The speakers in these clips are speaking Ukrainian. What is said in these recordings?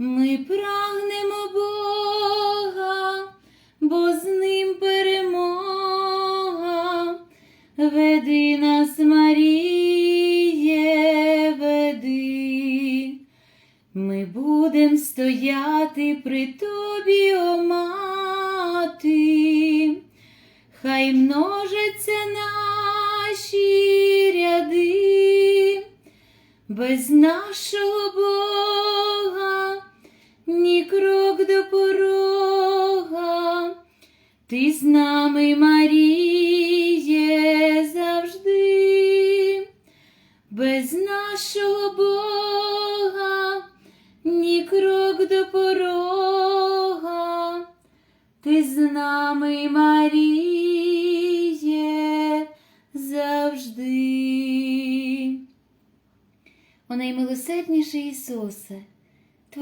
Ми прагнемо Бога, бо з ним перемога. Веди нас, Маріє, веди. Ми будем стояти при тобі, о мати, хай множаться наші ряди, без нашого Бога ні крок до порога, ти з нами, Маріє, завжди, без нашого Бога. Ні крок до порога, ти з нами, Маріє, завжди. О наймилосердніший Ісусе,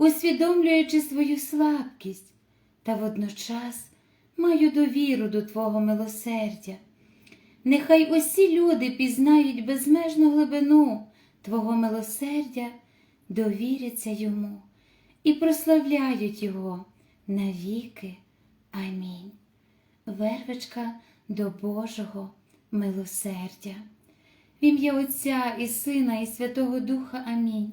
усвідомлюючи свою слабкість, та водночас маю довіру до Твого милосердя. Нехай усі люди пізнають безмежну глибину Твого милосердя, довіряться йому і прославляють Його навіки. Амінь. Вервичка до Божого милосердя. В ім'я Отця і Сина, і Святого Духа Амінь.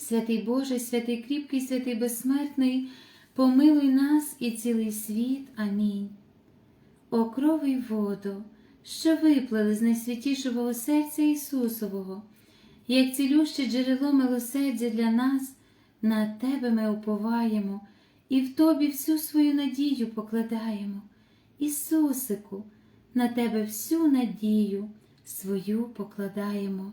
Святий Боже, святий кріпкий, святий безсмертний, помилуй нас і цілий світ. Амінь. О крови й воду, що виплили з найсвятішого серця Ісусового, як цілюще джерело милосердя для нас, на Тебе ми уповаємо і в Тобі всю свою надію покладаємо. Ісусику, на Тебе всю надію свою покладаємо.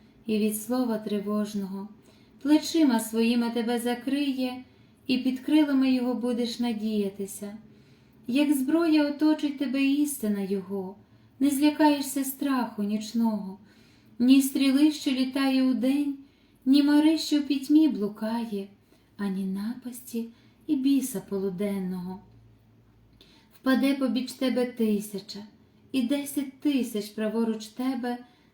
і від слова тривожного, плечима своїми тебе закриє, і під крилами Його будеш надіятися. Як зброя оточить тебе істина Його, не злякаєшся страху нічного, ні стріли, що літає удень, ні мари, що в пітьмі блукає, ані напасті і біса полуденного. Впаде побіч тебе тисяча, і десять тисяч праворуч тебе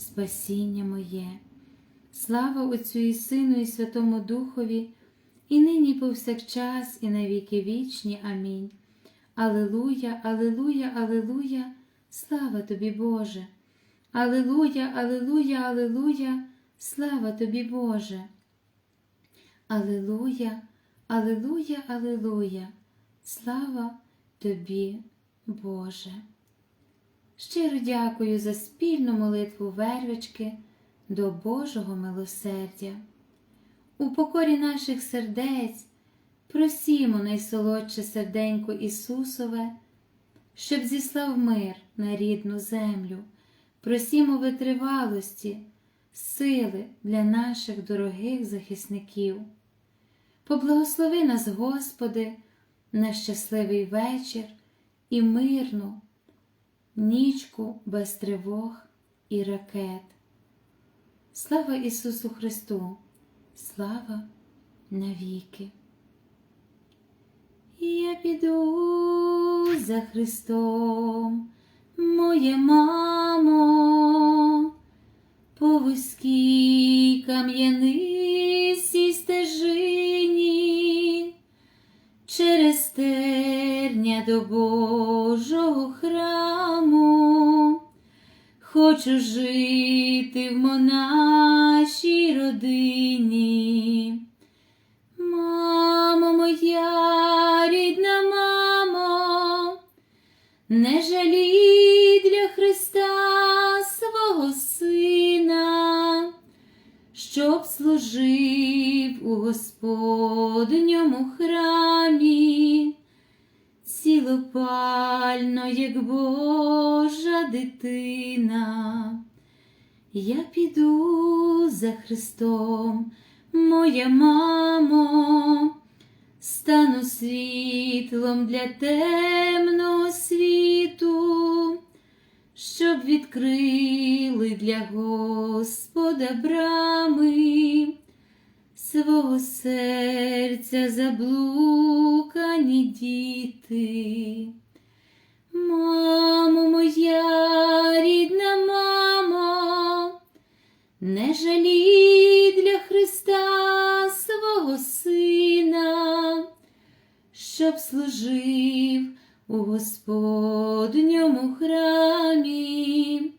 спасіння моє. Слава Отцю і Сину, і Святому Духові, і нині, повсякчас, і на віки вічні. Амінь. Алилуя, Алилуя, Алилуя, слава тобі, Боже. Алилуя, Алилуя, Алилуя, слава тобі, Боже. Алилуя, Алилуя, Алилуя, слава тобі, Боже. Щиро дякую за спільну молитву вервички до Божого милосердя. У покорі наших сердець просімо найсолодше серденько Ісусове, щоб зіслав мир на рідну землю, просімо витривалості, сили для наших дорогих захисників. Поблагослови нас, Господи, на щасливий вечір і мирну нічку без тривог і ракет. Слава Ісусу Христу! Слава навіки! Я піду за Христом, моє мамо, по вузькій кам'янистій стежині, через терня до Божого храму, хочу жити в монашій родині. Мамо моя рідна мамо, не жалій для Христа свого сина, щоб служив у Господньому храмі, цілопально, як Божа Я піду за Христом, моя мамо, стану світлом для темного світу, щоб відкрили для Господа брами свого серця заблукані діти. Мамо моя рідна мамо, не жалій для Христа свого сина, щоб служив у Господньому храмі,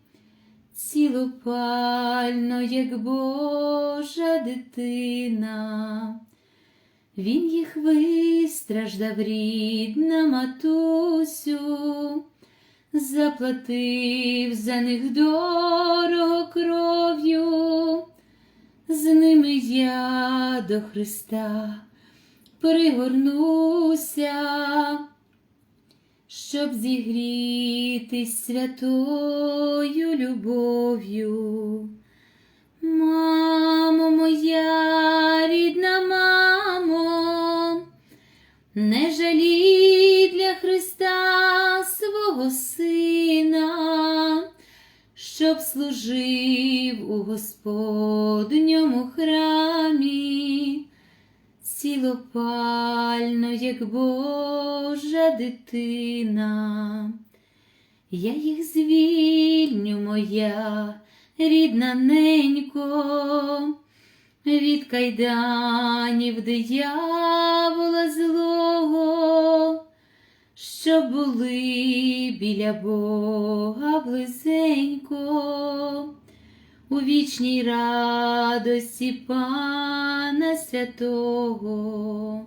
цілопально, як Божа дитина. Він їх вистраждав, рідна матусю, заплатив за них дорого кров'ю, з ними я до Христа пригорнуся, щоб зігрітись святою любов'ю. Як Божа дитина. Я їх звільню, моя рідна ненько, від кайданів диявола злого, щоб були біля Бога близенько, у вічній радості Пана Святого.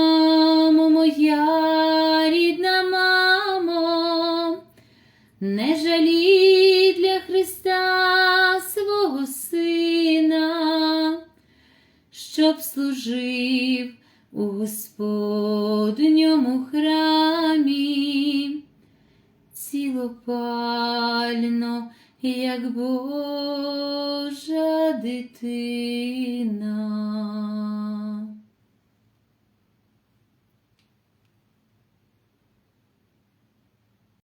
не жалій для Христа свого сина, щоб служив у Господньому храмі, цілопально, як Божа дитина.